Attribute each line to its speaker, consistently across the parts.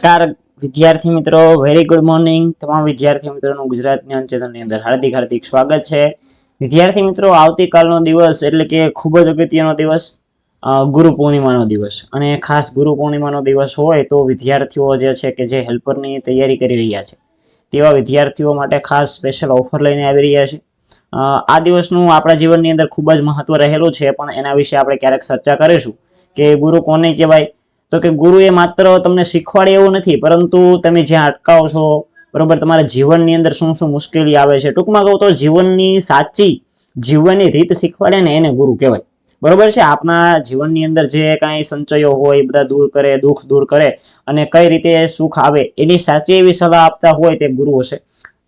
Speaker 1: નમસ્કાર, વિદ્યાર્થી મિત્રો વેરી ગુડ મોર્નિંગ તમામ વિદ્યાર્થી મિત્રોનું ગુજરાત જ્ઞાન ચેનલની અંદર હાર્દિક હાર્દિક સ્વાગત છે. વિદ્યાર્થી મિત્રો, આવતીકાલનો દિવસ એટલે કે ખૂબ જ અગત્યનો દિવસ ગુરુ પૂર્ણિમાનો દિવસ. અને ખાસ ગુરુ પૂર્ણિમાનો દિવસ હોય તો વિદ્યાર્થીઓ જે છે કે જે હેલ્પરની તૈયારી કરી રહ્યા છે, તેવા વિદ્યાર્થીઓ માટે ખાસ સ્પેશિયલ ઓફર લઈને આવી રહ્યા છે. આ દિવસનું આપણા જીવનની અંદર ખૂબ જ મહત્વ રહેલું છે, પણ એના વિશે આપણે ક્યારેક ચર્ચા કરીશું કે ગુરુ કોને કહેવાય? તો કે ગુરુ એ માત્ર તમને શીખવાડે એવું નથી, પરંતુ તમે જ્યાં અટકાવો છો, બરોબર, તમારા જીવનની અંદર શું શું મુશ્કેલી આવે છે, ટૂંકમાં કહું તો જીવનની સાચી જીવનની રીત શીખવાડે ને એને ગુરુ કહેવાય. બરોબર છે? આપના જીવનની અંદર જે કાંઈ સંચયો હોય બધા દૂર કરે, દુઃખ દૂર કરે અને કઈ રીતે સુખ આવે, એની સાચી એવી સલાહ આપતા હોય તે ગુરુ હશે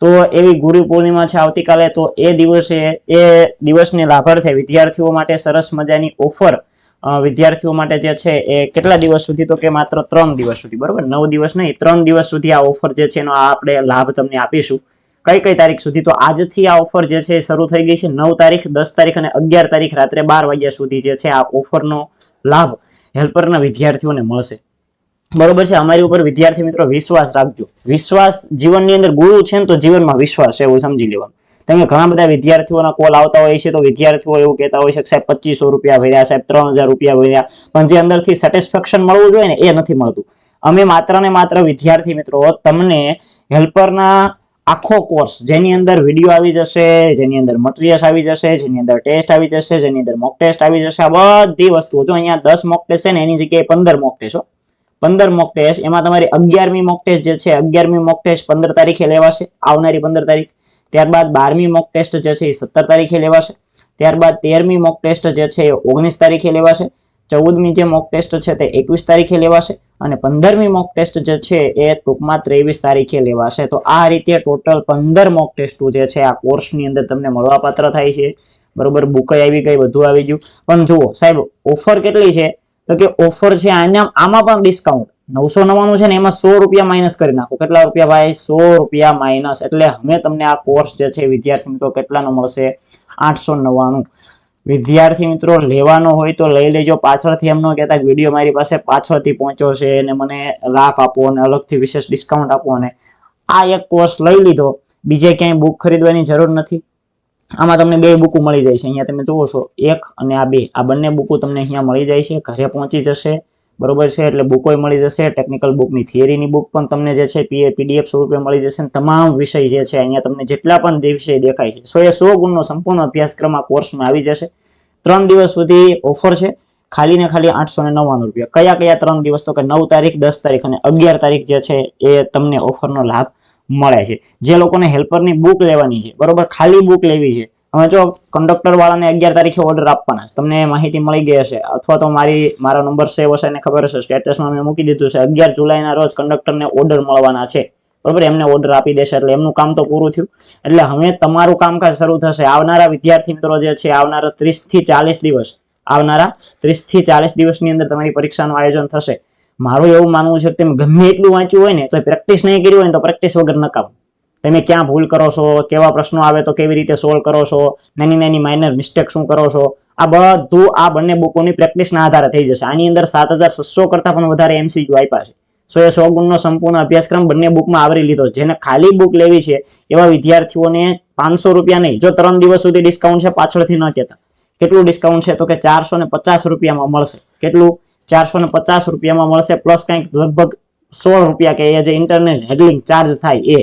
Speaker 1: તો એવી ગુરુ પૂર્ણિમા છે આવતીકાલે, તો એ દિવસે, એ દિવસને લાભાર્થે વિદ્યાર્થીઓ માટે સરસ મજાની ઓફર વિદ્યાર્થીઓ માટે જે છે એ કેટલા દિવસ સુધી તો કે માત્ર ત્રણ દિવસ સુધી, બરોબર? નવ દિવસ નહીં, ત્રણ દિવસ સુધી આ ઓફર જે છે એનો આપણે લાભ તમને આપીશું. કઈ કઈ તારીખ સુધી? તો આજથી આ ઓફર જે છે શરૂ થઈ ગઈ છે, નવ તારીખ, દસ તારીખ અને અગિયાર તારીખ રાત્રે બાર વાગ્યા સુધી જે છે આ ઓફરનો લાભ હેલ્પરના વિદ્યાર્થીઓને મળશે. બરોબર છે? અમારી ઉપર વિદ્યાર્થી મિત્રો વિશ્વાસ રાખજો. વિશ્વાસ જીવનની અંદર ગુરુ છે ને તો જીવનમાં વિશ્વાસ એવું સમજી લેવાનું. તમે ઘણા બધા વિદ્યાર્થીઓના કોલ આવતા હોય છે, તો વિદ્યાર્થીઓ એવું કહેતા હોય છે સાહેબ, પચીસો રૂપિયા ભર્યા, સાહેબ, ત્રણ હજાર રૂપિયા ભર્યા, પણ જે અંદરથી સેટિસ્ફેક્શન મળવું જોઈએ ને, એ નથી મળતું. અમે માત્ર ને માત્ર વિદ્યાર્થી મિત્રો, તમને હેલ્પરના આખો કોર્સ જેની અંદર વીડિયો આવી જશે, જેની અંદર મટીરિયલ્સ આવી જશે, જેની અંદર ટેસ્ટ આવી જશે, જેની અંદર મોક ટેસ્ટ આવી જશે, આ બધી વસ્તુઓ, જો અહીંયા દસ મોક ટેસ્ટ છે ને, એની જગ્યાએ પંદર મોક ટેસ્ટ પંદર મોક ટેસ્ટ એમાં તમારી અગિયારમી મોક ટેસ્ટ જે છે, અગિયારમી મોક ટેસ્ટ પંદર તારીખે લેવાશે, આવનારી પંદર તારીખ. ત્યારબાદ બારમી મોક ટેસ્ટ જે છે એ સત્તર તારીખે લેવાશે. ત્યારબાદ તેરમી મોક ટેસ્ટ જે છે એ ઓગણીસ તારીખે લેવાશે. ચૌદમી જે મોક ટેસ્ટ છે તે એકવીસ તારીખે લેવાશે અને પંદરમી મોક ટેસ્ટ જે છે એ ટૂંકમાં ત્રેવીસ તારીખે લેવાશે. તો આ રીતે ટોટલ પંદર મોક ટેસ્ટો જે છે આ કોર્સની અંદર તમને મળવાપાત્ર થાય છે. બરોબર બુક આવી ગઈ, બધું આવી ગયું. પણ જુઓ, સાહેબ ઓફર કેટલી છે? તો કે ઓફર છે આના, આમાં પણ ડિસ્કાઉન્ટ નવસો નવ્વાણું છે ને એમાં સો રૂપિયા માઇનસ કરી નાખો. કેટલા રૂપિયા ભાઈ? સો રૂપિયા માઇનસ એટલે હવે તમને આ કોર્સ જે છે, વિદ્યાર્થી મિત્રો, કેટલાનો મળશે? આઠસો નવ્વાણું. વિદ્યાર્થી મિત્રો, લેવાનો હોય તો લઈ લેજો. પાછળથી એમનો કહેતા વીડિયો મારી પાસે પાછળથી પહોંચ્યો છે અને મને લાભ આપો અને અલગથી વિશેષ ડિસ્કાઉન્ટ આપો અને આ એક કોર્સ લઈ લીધો. બીજે ક્યાંય બુક ખરીદવાની જરૂર નથી. આમાં તમને બે બુકો મળી જાય છે. અહીંયા તમે જુઓ છો, એક અને આ બે. આ બંને બુકો તમને અહીંયા મળી જાય છે. ઘરે પહોંચી જશે. બરોબર છે? એટલે બુકોય મળી જશે. ટેકનિકલ બુકની થિયરીની બુક પણ તમને જે છે પીડીએફ સ્વરૂપે મળી જશે. તમામ વિષય જે છે, અહીંયા તમને જેટલા પણ વિષય દેખાય છે, સો એ સો ગુણનો સંપૂર્ણ અભ્યાસક્રમ આ કોર્સમાં આવી જશે. ત્રણ દિવસ સુધી ઓફર છે. ખાલી ને ખાલી આઠસો ને નવ્વાણું રૂપિયા. કયા કયા ત્રણ દિવસ? તો કે નવ તારીખ, દસ તારીખ અને અગિયાર તારીખ જે છે, એ તમને ઓફરનો લાભ મળે છે. જે લોકોને હેલ્પરની બુક લેવાની છે, બરોબર? ખાલી બુક લેવી છે. હવે જો કંડક્ટર વાળાને અગિયાર તારીખે ઓર્ડર આપવાના છે, તમને માહિતી મળી ગઈ હશે. અથવા તો મારી, મારો નંબર સેવ હશે એને ખબર હશે સ્ટેટસમાં મેં મૂકી દીધું છે. અગિયાર જુલાઈના રોજ કંડક્ટરને ઓર્ડર મળવાના છે. બરોબર? એમને ઓર્ડર આપી દેશે, એટલે એમનું કામ તો પૂરું થયું. એટલે હવે તમારું કામકાજ શરૂ થશે. આવનારા વિદ્યાર્થી મિત્રો જે છે, આવનારા ત્રીસથી ચાલીસ દિવસ, આવનારા ત્રીસથી ચાલીસ દિવસની અંદર તમારી પરીક્ષાનું આયોજન થશે. મારું એવું માનવું છે કે તમે ગમે એટલું વાંચ્યું હોય ને તો પ્રેક્ટિસ નહીં કરી હોય ને, તો પ્રેક્ટિસ વગર નકામ. તમે ક્યાં ભૂલ કરો છો, કેવા પ્રશ્નો આવે તો કેવી રીતે સોલ્વ કરો છો, નાની નાની માઇનર મિસ્ટેક શું કરો છો, આ બધું આ બંને બુકોની પ્રેક્ટિસના આધારે થઈ જશે. આની અંદર સાત હજાર છસો કરતા પણ વધારે એમસીક્યુ આપ્યા છે. સો એ સો ગુણનો સંપૂર્ણ અભ્યાસક્રમ બંને બુકમાં આવરી લીધો. જેને ખાલી બુક લેવી છે, એવા વિદ્યાર્થીઓને પાંચસો રૂપિયા નહીં. જો ત્રણ દિવસ સુધી ડિસ્કાઉન્ટ છે, પાછળથી ન કહેતા. કેટલું ડિસ્કાઉન્ટ છે તો કે ચારસો ને પચાસ રૂપિયામાં મળશે. કેટલું? ચારસો ને પચાસ રૂપિયામાં મળશે પ્લસ કંઈક લગભગ સોળ રૂપિયા કે એ જે ઇન્ટરનેટ હેડલિંગ ચાર્જ થાય એ.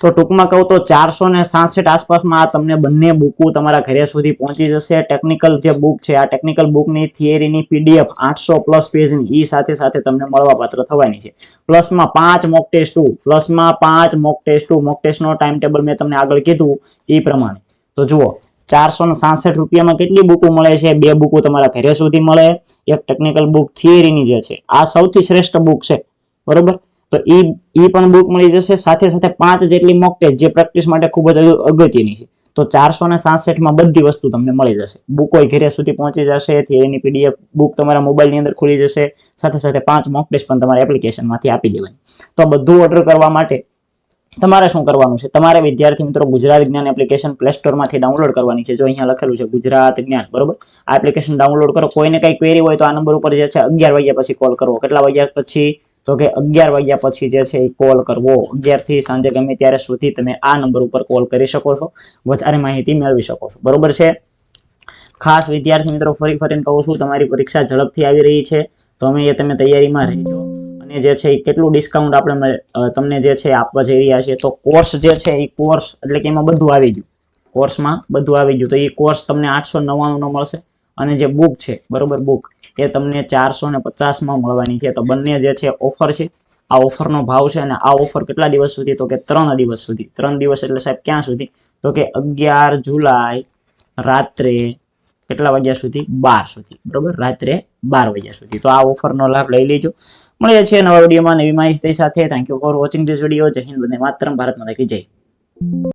Speaker 1: તો ટૂંકમાં કહું તો ચારસો ને સાસઠ આસપાસમાં આ તમને બંને બુકો તમારા ઘરે સુધી પહોંચી જશે. ટેકનિકલ જે બુક છે, આ ટેકનિકલ બુકની થિયરીની પીડીએફ આઠસો પ્લસ પેજની એ સાથે સાથે તમને મળવાપાત્ર થવાની છે. પ્લસમાં પાંચ મોક ટેસ્ટ પ્લસમાં પાંચ મોક ટેસ્ટ મોક ટેસ્ટનો ટાઈમ ટેબલ મેં તમને આગળ કીધું એ પ્રમાણે. તો જુઓ ચારસો ને સાસઠ રૂપિયામાં કેટલી બુકો મળે છે? બે બુકો તમારા ઘરે સુધી મળે. એક ટેકનિકલ બુક થિયરીની જે છે. આ સૌથી શ્રેષ્ઠ બુક છે. બરોબર? તો ઈ ઈ પણ બુક મળી જશે. સાથે સાથે પાંચ જેટલી મોક ટેસ્ટ જે પ્રેક્ટિસ માટે ખૂબ જ અગત્યની છે. તો ચારસો ને સાસઠમાં બધી વસ્તુ તમને મળી જશે. બુકો ઘરે સુધી પહોંચી જશે. થિયરીની પીડીએફ બુક તમારા મોબાઈલની અંદર ખુલી જશે. સાથે સાથે પાંચ મોક ટેસ્ટ પણ તમારા એપ્લિકેશનમાંથી આપી દેવાની. તો બધું ઓર્ડર કરવા માટે તમારે શું કરવાનું છે? તમારે વિદ્યાર્થી મિત્રો ગુજરાત જ્ઞાન એપ્લિકેશન પ્લે સ્ટોરમાંથી ડાઉનલોડ કરવાની છે. જો અહીંયા લખેલું છે ગુજરાત જ્ઞાન, બરોબર? આ એપ્લિકેશન ડાઉનલોડ કરો. કોઈને કઈ ક્વેરી હોય તો આ નંબર ઉપર જે છે અગિયાર વાગ્યા પછી કોલ કરવો. કેટલા વાગ્યા પછી? તો કે અગિયાર વાગ્યા પછી જે છે એ કોલ કરવો. અગિયારથી સાંજે ગમે ત્યારે સુધી તમે આ નંબર ઉપર કોલ કરી શકો છો. વધારે માહિતી મેળવી શકો છો. બરોબર છે? ખાસ વિદ્યાર્થી મિત્રો ફરી ફરીને કહું છું, તમારી પરીક્ષા ઝડપથી આવી રહી છે. તો અમે એ તમે તૈયારીમાં રહેજો. અને જે છે કેટલું ડિસ્કાઉન્ટ આપણે તમને જે છે આપવા જઈ રહ્યા છે તો કોર્સ જે છે એ કોર્સ એટલે કે એમાં બધું આવી ગયું. કોર્સમાં બધું આવી ગયું. તો એ કોર્સ તમને આઠસો નવ્વાણું નો મળશે. અને જે બુક છે, બરોબર બુક એ તમને ચારસો ને પચાસમાં મળવાની છે. તો બંને જે છે ઓફર છે. આ ઓફરનો ભાવ છે અને આ ઓફર કેટલા દિવસ સુધી? તો કે ત્રણ દિવસ સુધી. ત્રણ દિવસ એટલે સાહેબ ક્યાં સુધી? તો કે અગિયાર જુલાઈ રાત્રે કેટલા વાગ્યા સુધી? બાર સુધી. બરોબર? રાત્રે બાર વાગ્યા સુધી. તો આ ઓફરનો લાભ લઈ લેજો. મળીએ છીએ નવા વિડીયોમાં. નવી માહિતી સાથે. Thank you for watching this video Jai Hind. Vande Mataram. Bharat માતા જય.